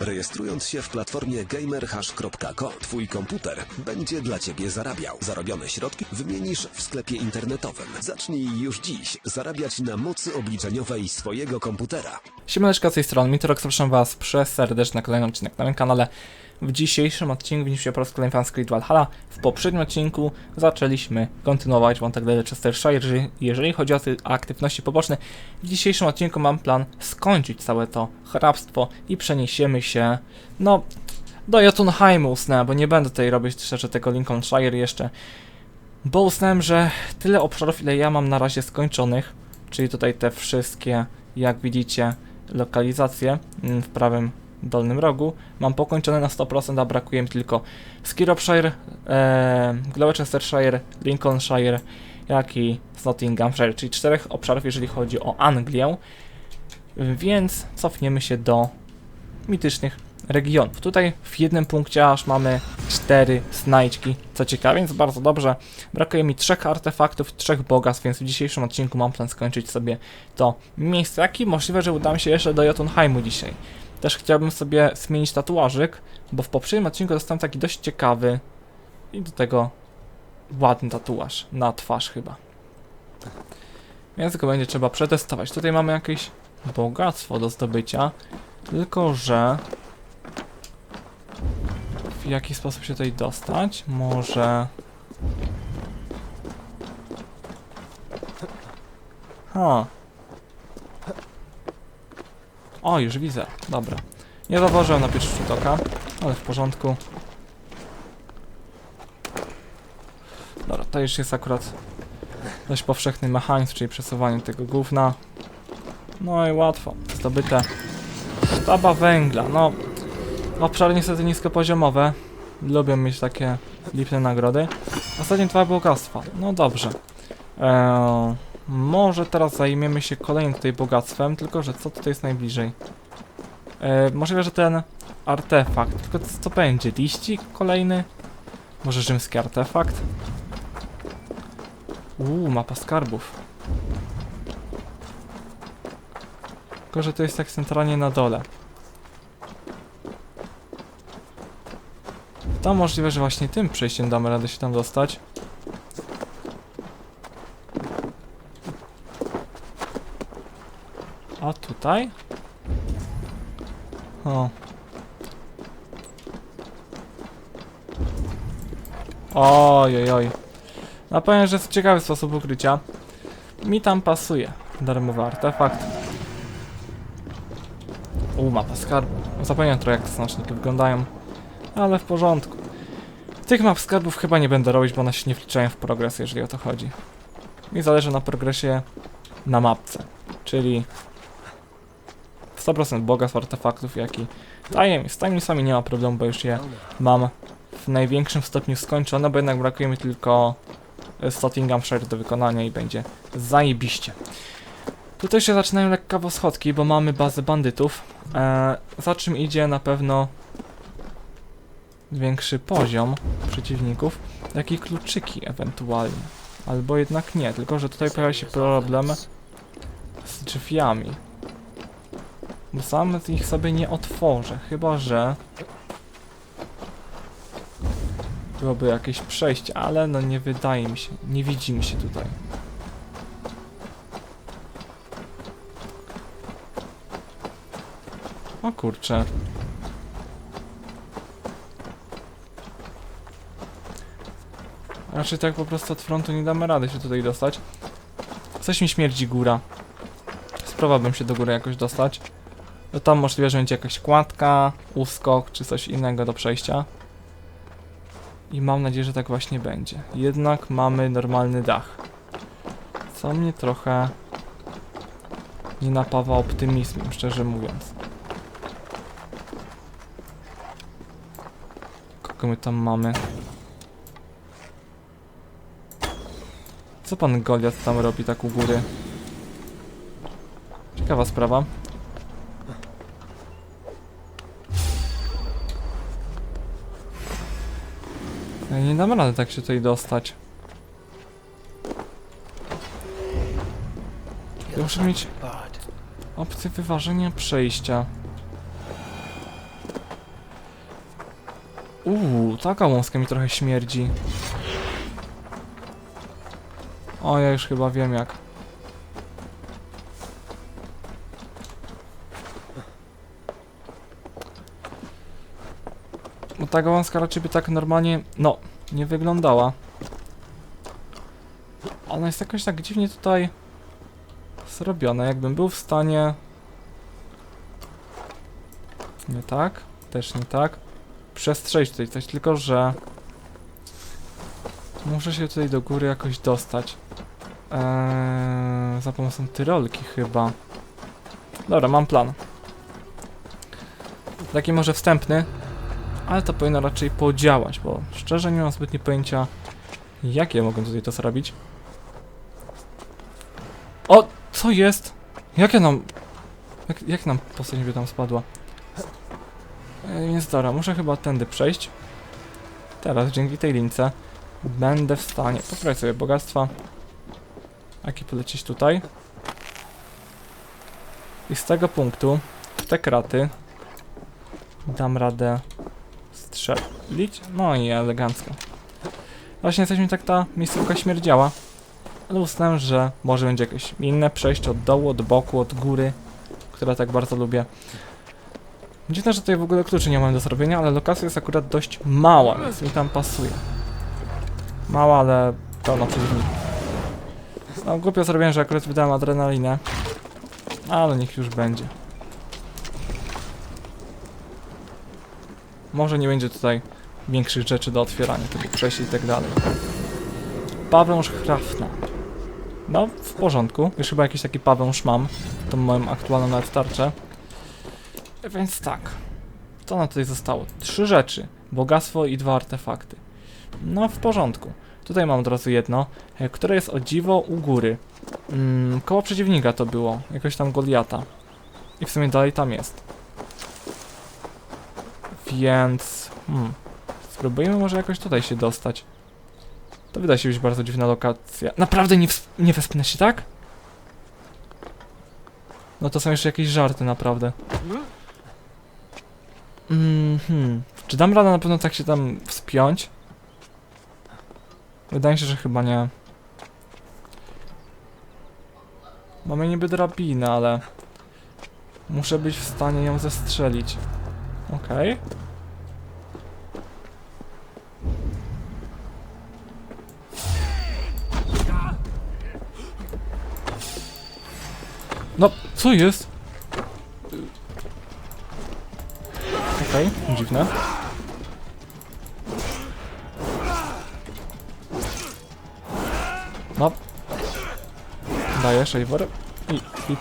Rejestrując się w platformie gamerhash.co, twój komputer będzie dla ciebie zarabiał. Zarobione środki wymienisz w sklepie internetowym. Zacznij już dziś zarabiać na mocy obliczeniowej swojego komputera. Siemaneczka z tej strony, Mitrox, zapraszam was przez serdecznie na kolejny odcinek na moim kanale. W dzisiejszym odcinku widzieliśmy po raz kolejny fan Creed Valhalla. W poprzednim odcinku zaczęliśmy kontynuować wątek Leicestershire, jeżeli chodzi o te aktywności poboczne. W dzisiejszym odcinku mam plan skończyć całe to hrabstwo i przeniesiemy się, no, do Jotunheimu usnę, bo nie będę tutaj robić szczerze tego Lincolnshire jeszcze. Bo uznałem, że tyle obszarów, ile ja mam na razie skończonych, czyli tutaj te wszystkie, jak widzicie, lokalizacje mm, w prawym dolnym rogu, mam pokończone na 100%, a brakuje mi tylko Skirropshire, e, Gloucestershire, Lincolnshire, jak i Nottinghamshire, czyli czterech obszarów, jeżeli chodzi o Anglię. Więc cofniemy się do mitycznych regionów. Tutaj w jednym punkcie aż mamy cztery znajdźki, co ciekawe, więc bardzo dobrze. Brakuje mi trzech artefaktów, trzech bogactw, więc w dzisiejszym odcinku mam plan skończyć sobie to miejsce. Jak i możliwe, że uda mi się jeszcze do Jotunheimu dzisiaj. Też chciałbym sobie zmienić tatuażyk, bo w poprzednim odcinku dostałem taki dość ciekawy i do tego ładny tatuaż na twarz chyba. Więc go będzie trzeba przetestować. Tutaj mamy jakieś bogactwo do zdobycia, tylko że w jaki sposób się tutaj dostać? Może... Ha. O, już widzę. Dobra. Nie zauważyłem na pierwszy rzut oka, ale w porządku. Dobra, to już jest akurat dość powszechny mechanizm, czyli przesuwanie tego gówna. No i łatwo. Zdobyte. Sztaba węgla. No, obszary niestety niskopoziomowe. Lubią mieć takie lipne nagrody. Ostatnie dwa bogactwa. No dobrze. Eee, może teraz zajmiemy się kolejnym tutaj bogactwem, tylko że co tutaj jest najbliżej? Eee, możliwe, że ten artefakt. Tylko co, co będzie? Liścik kolejny? Może rzymski artefakt? Uuu, mapa skarbów. Tylko, że to jest tak centralnie na dole. To możliwe, że właśnie tym przejściem damy radę się tam dostać. A tutaj? O. Oj, oj. No powiem, że jest ciekawy sposób ukrycia. Mi tam pasuje. Darmowy artefakt. U, mapa skarbu. Zapomniałem trochę jak te znaczniki wyglądają. Ale w porządku. Tych map skarbów chyba nie będę robić, bo one się nie wliczają w progres, jeżeli o to chodzi. Mi zależy na progresie na mapce. Czyli 100% bogactw artefaktów, jak i daje mi. Z timesami nie ma problemu, bo już je mam w największym stopniu skończone, bo jednak brakuje mi tylko Nottinghamshire do wykonania i będzie zajebiście. Tutaj się zaczynają lekkawo schodki, bo mamy bazę bandytów. Eee, za czym idzie na pewno większy poziom przeciwników, jak i kluczyki ewentualnie. Albo jednak nie, tylko że tutaj pojawia się problem z drzwiami. Bo sam ich sobie nie otworzę, chyba że byłoby jakieś przejście, ale no nie wydaje mi się, nie widzi mi się tutaj. O kurczę. Raczej tak po prostu od frontu nie damy rady się tutaj dostać. Coś mi śmierdzi góra. Spróbowałbym się do góry jakoś dostać. No tam możliwe, że będzie jakaś kładka, uskok czy coś innego do przejścia. I mam nadzieję, że tak właśnie będzie. Jednak mamy normalny dach. Co mnie trochę nie napawa optymizmem, szczerze mówiąc. Kogo my tam mamy? Co pan Goliat tam robi tak u góry? Ciekawa sprawa. Ja nie dam rady tak się tutaj dostać. Ja muszę mieć opcję wyważenia przejścia. Uuu, taka gałązka mi trochę śmierdzi. O, ja już chyba wiem jak. Ta gałązka raczej by tak normalnie, no, nie wyglądała. Ona jest jakoś tak dziwnie tutaj zrobiona, jakbym był w stanie... Nie tak, też nie tak. Przestrzelić tutaj coś, tylko że... Muszę się tutaj do góry jakoś dostać. Eee, za pomocą tyrolki chyba. Dobra, mam plan. Taki może wstępny, ale to powinno raczej podziałać, bo szczerze nie mam zbytnie pojęcia, jak ja mogę tutaj to zrobić. O, co jest? Jak ja nam... Jak, jak nam postać tam spadła? E, Więc dobra, muszę chyba tędy przejść. Teraz, dzięki tej lince, będę w stanie poprawić sobie bogactwa. Aki polecieć tutaj. I z tego punktu, w te kraty, dam radę strzelić. No i elegancko. Właśnie jesteśmy tak ta miejscówka śmierdziała. Ale uznałem, że może będzie jakieś inne przejście od dołu, od boku, od góry, które tak bardzo lubię. Dziwne, że tutaj w ogóle kluczy nie mam do zrobienia, ale lokacja jest akurat dość mała, więc mi tam pasuje. Mała, ale pełno przeciwników. No głupio zrobiłem, że akurat wydałem adrenalinę. Ale niech już będzie. Może nie będzie tutaj większych rzeczy do otwierania, typu przejść i tak dalej. Paweł Hrafna. No, w porządku. Już chyba jakiś taki Paweł mam. Tą moją aktualną nawet tarczę. Więc tak. Co nam tutaj zostało? Trzy rzeczy. Bogactwo i dwa artefakty. No, w porządku. Tutaj mam od razu jedno, e, które jest o dziwo u góry. Mm, koło przeciwnika to było. Jakoś tam Goliata. I w sumie dalej tam jest. Więc... Hmm. Spróbujmy może jakoś tutaj się dostać. To wydaje się być bardzo dziwna lokacja. Naprawdę nie, nie wespnę się, tak? No to są jeszcze jakieś żarty, naprawdę. Mhm. Czy dam radę na pewno tak się tam wspiąć? Wydaje się, że chyba nie. Mamy niby drabinę, ale... Muszę być w stanie ją zestrzelić. Okej. No, co jest? Okej, dziwne. No. Daję Shaver i hit.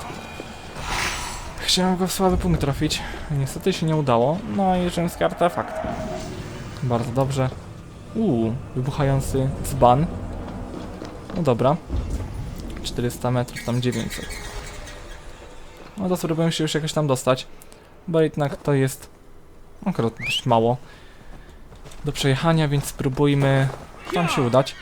Chciałem go w słaby punkt trafić. Niestety się nie udało. No i rzymski artefakt. Bardzo dobrze. Uuu, wybuchający dzban. No dobra. 400 metrów, tam 900. No to spróbujemy się już jakoś tam dostać. Bo jednak to jest akurat dość mało do przejechania, więc spróbujmy tam się udać.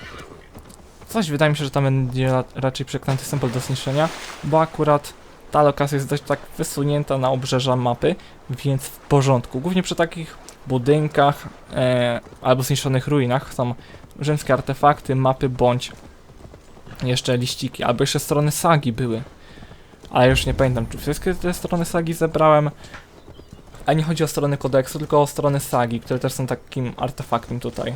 Coś wydaje mi się, że tam będzie ra raczej przeklęty symbol do zniszczenia, bo akurat ta lokacja jest dość tak wysunięta na obrzeża mapy, więc w porządku. Głównie przy takich budynkach e, albo zniszczonych ruinach są rzymskie artefakty, mapy bądź jeszcze liściki, albo jeszcze strony sagi były. Ale już nie pamiętam, czy wszystkie te strony sagi zebrałem. A nie chodzi o strony kodeksu, tylko o strony sagi, które też są takim artefaktem tutaj.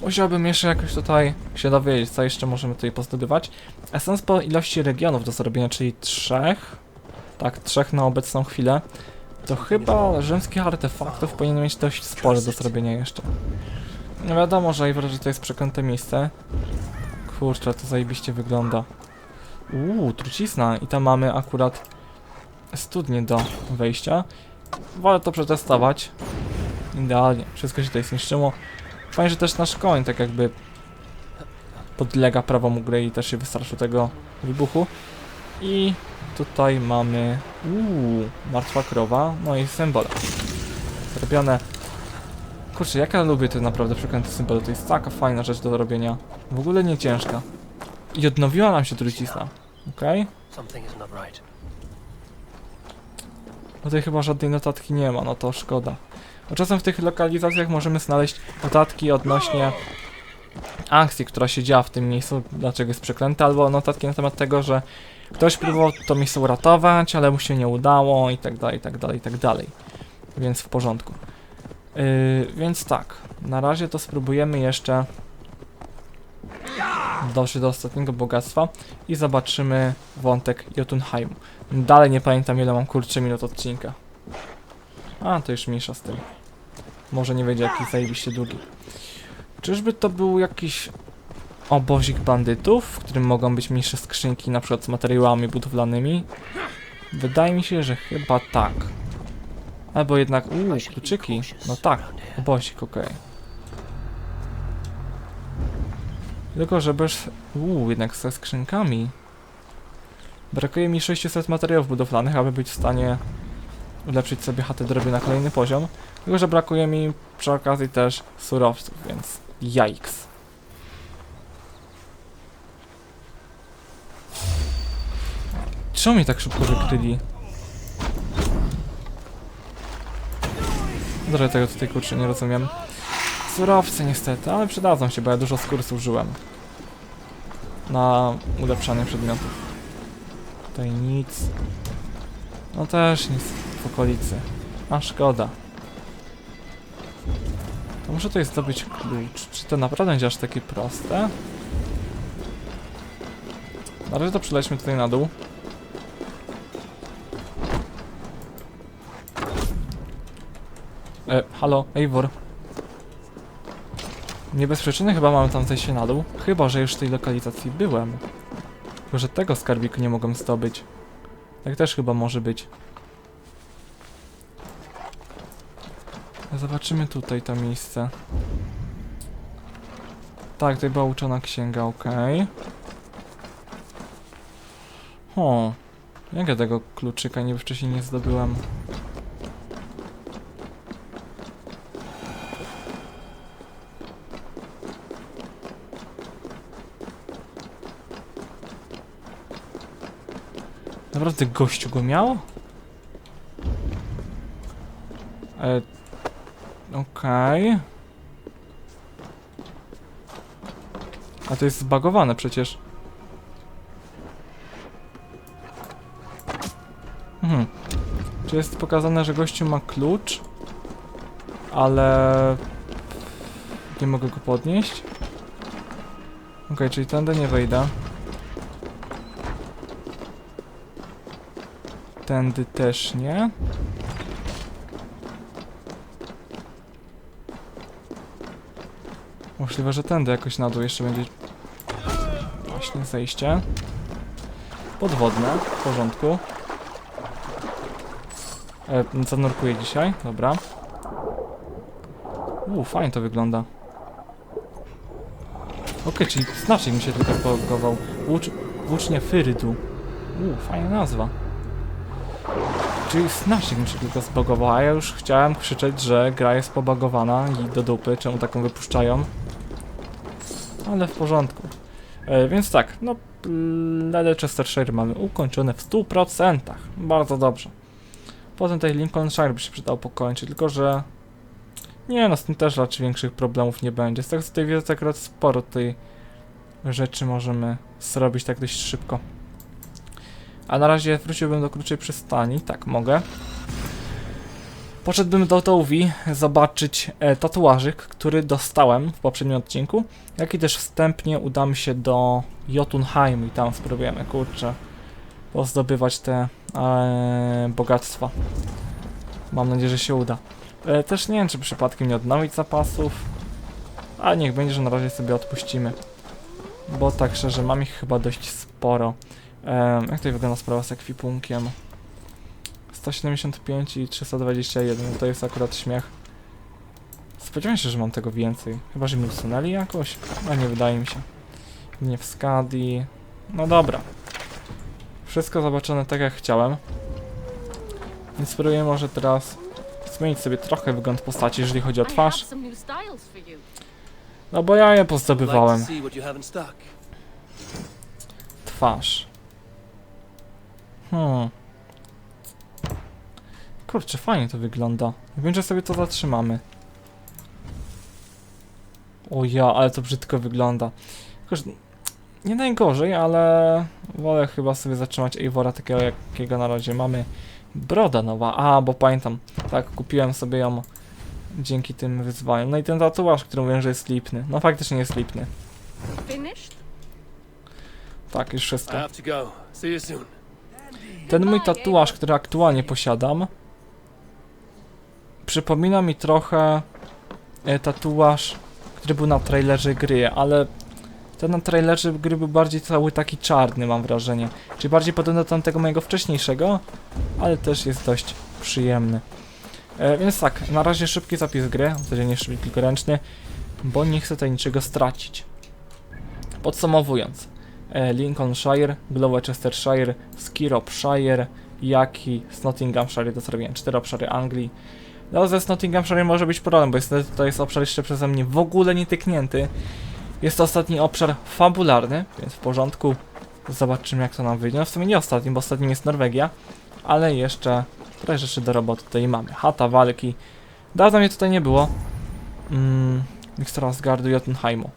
Musiałbym jeszcze jakoś tutaj się dowiedzieć, co jeszcze możemy tutaj pozdobywać. A sądząc po ilości regionów do zrobienia, czyli trzech, tak, trzech na obecną chwilę, to chyba rzymskich artefaktów powinien mieć dość sporo do zrobienia jeszcze. No wiadomo, że Ivor, że to jest przeklęte miejsce. Kurczę, to zajebiście wygląda. Uuu, trucizna. I tam mamy akurat studnię do wejścia. Wolę to przetestować. Idealnie. Wszystko się tutaj zniszczyło. Fajnie, że też nasz koń tak jakby podlega prawom gry i też się wystraszył tego wybuchu. I tutaj mamy uuu, martwa krowa, no i symbole. Zrobione. Kurczę, jak ja lubię te naprawdę przekręty symbole, to jest taka fajna rzecz do robienia. W ogóle nie ciężka. I odnowiła nam się trucizna. Okej? Not right. Tutaj chyba żadnej notatki nie ma, no to szkoda. A czasem w tych lokalizacjach możemy znaleźć notatki odnośnie akcji, która się działa w tym miejscu, dlaczego jest przeklęte, albo notatki na temat tego, że ktoś próbował to miejsce uratować, ale mu się nie udało i tak dalej, i tak dalej, i tak dalej. Więc w porządku. Yy, więc tak, na razie to spróbujemy jeszcze dotrzeć do ostatniego bogactwa i zobaczymy wątek Jotunheimu. Dalej nie pamiętam ile mam kurczę minut odcinka. A, to już mniejsza z tym. Może nie będzie jakiś zajebiście długi. Czyżby to był jakiś obozik bandytów, w którym mogą być mniejsze skrzynki, na przykład z materiałami budowlanymi? Wydaje mi się, że chyba tak. Albo jednak, uuu, kluczyki. No tak, obozik, okej. Tylko, że bez... Uuu, jednak ze skrzynkami. Brakuje mi 600 materiałów budowlanych, aby być w stanie ulepszyć sobie chatę drobię na kolejny poziom. Tylko, że brakuje mi przy okazji też surowców, więc jajks. Czemu mnie tak szybko wykryli? Dobra, tego tutaj kurczę nie rozumiem. Surowce niestety, ale przydadzą się, bo ja dużo skór zużyłem. Na ulepszanie przedmiotów. Tutaj nic. No też nic w okolicy. A szkoda. To muszę tutaj zdobyć klucz. Czy to naprawdę będzie aż takie proste? Na razie to przelećmy tutaj na dół. E, halo, Eivor. Nie bez przyczyny chyba mamy tam zejście na dół. Chyba, że już w tej lokalizacji byłem. Tylko, że tego skarbiku nie mogłem zdobyć. Tak też chyba może być. Zobaczymy tutaj to miejsce. Tak, tutaj była uczona księga, okej. O, jak ja tego kluczyka nie wcześniej nie zdobyłem? Naprawdę gościu go miał? E, Okej. A to jest zbagowane przecież. Mhm. Czy jest pokazane, że gościu ma klucz? Ale... Nie mogę go podnieść? Okej, czyli tędy nie wejdę. Tędy też nie. Możliwe, że tędy jakoś na dół jeszcze będzie właśnie zejście. Podwodne, w porządku. E, zanurkuję dzisiaj, dobra. Uuu, fajnie to wygląda. Okej, czyli znacznik mi się tylko spogował. Łucz, włócznie Fyrydu. Uuu, fajna nazwa. Czyli znacznik mi się tylko zbagował, a ja już chciałem krzyczeć, że gra jest pobagowana i do dupy, czemu taką wypuszczają. Ale w porządku. E, więc tak, no Leicestershire mamy ukończone w 100%. Bardzo dobrze. Potem tutaj Lincolnshire by się przydało pokończyć, tylko że... Nie no, z tym też raczej większych problemów nie będzie. Z tego co tutaj widzę, to akurat sporo tej rzeczy możemy zrobić tak dość szybko. A na razie wróciłbym do krótszej przystani. Tak, mogę. Poszedłbym do Towi zobaczyć e, tatuażyk, który dostałem w poprzednim odcinku. Jak i też wstępnie udamy się do Jotunheim i tam spróbujemy, kurczę, pozdobywać te e, bogactwa. Mam nadzieję, że się uda. E, też nie wiem, czy przypadkiem nie odnowić zapasów. A niech będzie, że na razie sobie odpuścimy. Bo tak szczerze, mam ich chyba dość sporo. Em, jak tutaj wygląda sprawa z ekwipunkiem? 175 i 321, to jest akurat śmiech. Spodziewałem się, że mam tego więcej. Chyba, że mi usunęli jakoś? A nie wydaje mi się. Nie w Skadi. No dobra. Wszystko zobaczone tak jak chciałem. Więc spróbuję może teraz zmienić sobie trochę wygląd postaci, jeżeli chodzi o twarz. No bo ja je to pozdobywałem. Twarz. Hmm. Kurczę, fajnie to wygląda. Wiem, że sobie to zatrzymamy. O ja, ale to brzydko wygląda. Że nie najgorzej, ale wolę chyba sobie zatrzymać Eivora takiego, jakiego na razie mamy. Broda nowa, a, bo pamiętam, tak, kupiłem sobie ją dzięki tym wyzwaniom. No i ten tatuaż, który mówiłem, że jest lipny. No faktycznie jest lipny. Finished? Tak, już I wszystko. have to go. See you soon. Ten mój tatuaż, który aktualnie posiadam, przypomina mi trochę e, tatuaż, który był na trailerze gry, ale ten na trailerze gry był bardziej cały taki czarny, mam wrażenie. Czyli bardziej podobny do tamtego mojego wcześniejszego, ale też jest dość przyjemny. E, więc tak, na razie szybki zapis gry, w zasadzie nie szybki, tylko ręczny, bo nie chcę tutaj niczego stracić. Podsumowując, Lincolnshire, Gloucestershire, Skiropshire, Jaki, z Nottinghamshire to zrobiłem, cztery obszary Anglii. No ze Nottinghamshire może być problem, bo niestety to jest obszar jeszcze przeze mnie w ogóle nie tyknięty. Jest to ostatni obszar fabularny, więc w porządku. Zobaczymy jak to nam wyjdzie. No w sumie nie ostatnim, bo ostatnim jest Norwegia, ale jeszcze trochę rzeczy do roboty tutaj mamy. Chata walki. Dawno mnie tutaj nie było. Mm, i Jotunheimu.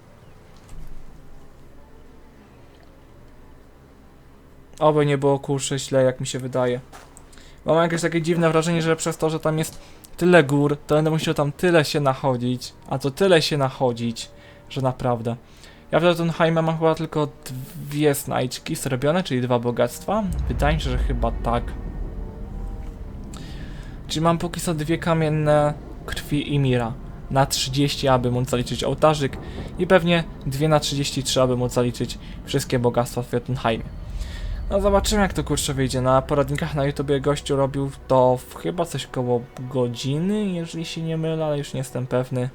Oby nie było kurczę źle, jak mi się wydaje. Mam jakieś takie dziwne wrażenie, że przez to, że tam jest tyle gór, to będę musiał tam tyle się nachodzić, a to tyle się nachodzić, że naprawdę. Ja w Jotunheimie mam chyba tylko dwie znajdźki zrobione, czyli dwa bogactwa. Wydaje mi się, że chyba tak. Czyli mam póki co dwie kamienne krwi i mira. Na 30, aby móc zaliczyć ołtarzyk i pewnie dwie na 33, aby móc zaliczyć wszystkie bogactwa w Jotunheimie. No zobaczymy jak to kurczę wyjdzie. Na poradnikach na YouTubie gościu robił to w chyba coś koło godziny, jeżeli się nie mylę, ale już nie jestem pewny.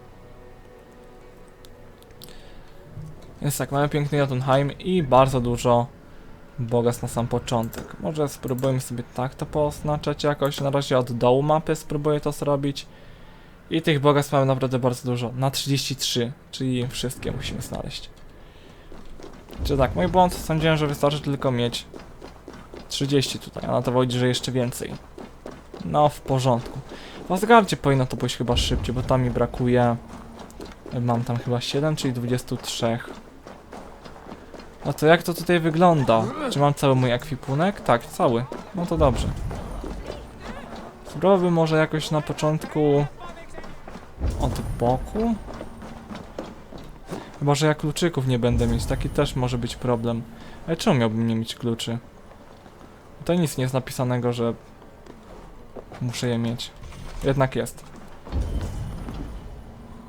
Więc tak, mamy piękny Jotunheim i bardzo dużo bogactw na sam początek. Może spróbujemy sobie tak to poznaczać jakoś. Na razie od dołu mapy spróbuję to zrobić. I tych bogactw mamy naprawdę bardzo dużo. Na 33, czyli wszystkie musimy znaleźć. Czy tak, mój błąd, sądziłem, że wystarczy tylko mieć 30 tutaj, a na to wychodzi, że jeszcze więcej. No, w porządku. W Asgardzie powinno to pójść chyba szybciej, bo tam mi brakuje... Mam tam chyba 7, czyli 23. No to jak to tutaj wygląda? Czy mam cały mój ekwipunek? Tak, cały. No to dobrze. Spróbuję może jakoś na początku... Od boku? Chyba, że ja kluczyków nie będę mieć, taki też może być problem. Ale czemu miałbym nie mieć kluczy? To nic nie jest napisanego, że muszę je mieć. Jednak jest.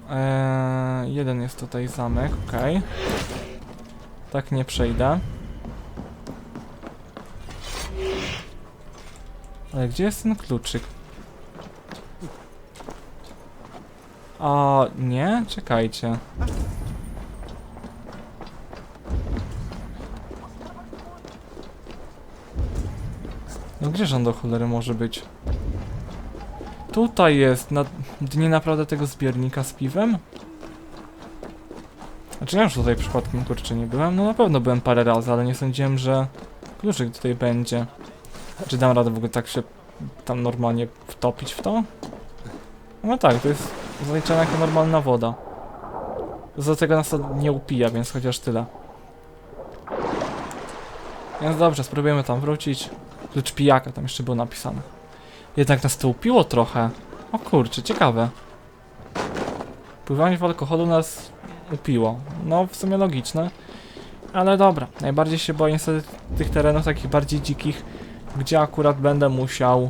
Eee, jeden jest tutaj zamek, okej. Tak nie przejdę. Ale gdzie jest ten kluczyk? A nie? Czekajcie. Gdzież on do cholery może być? Tutaj jest, na dnie naprawdę tego zbiornika z piwem? Znaczy ja już tutaj przypadkiem kurczę nie byłem? No na pewno byłem parę razy, ale nie sądziłem, że kluczyk tutaj będzie. Czy dam radę w ogóle tak się tam normalnie wtopić w to? No tak, to jest zaliczana jako normalna woda. Do tego nas to nie upija, więc chociaż tyle. Więc dobrze, spróbujemy tam wrócić. Klucz pijaka tam jeszcze było napisane. Jednak nas to upiło trochę. O kurczę, ciekawe. Pływanie w alkoholu nas upiło. No, w sumie logiczne. Ale dobra, najbardziej się boję niestety tych terenów takich bardziej dzikich, gdzie akurat będę musiał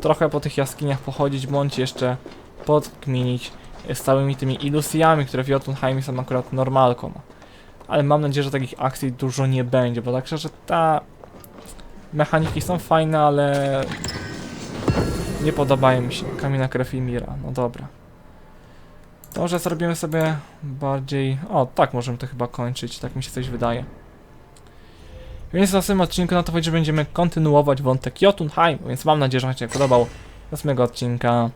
trochę po tych jaskiniach pochodzić, bądź jeszcze podkminić z całymi tymi iluzjami, które w Jotunheimie są akurat normalką. Ale mam nadzieję, że takich akcji dużo nie będzie, bo tak szczerze ta mechaniki są fajne, ale nie podobają mi się. Kamienia krew i mira. No dobra. To może zrobimy sobie bardziej... O, tak możemy to chyba kończyć. Tak mi się coś wydaje. Więc w następnym odcinku na to będzie będziemy kontynuować wątek Jotunheim, więc mam nadzieję, że Wam się podobał. Do następnego odcinka.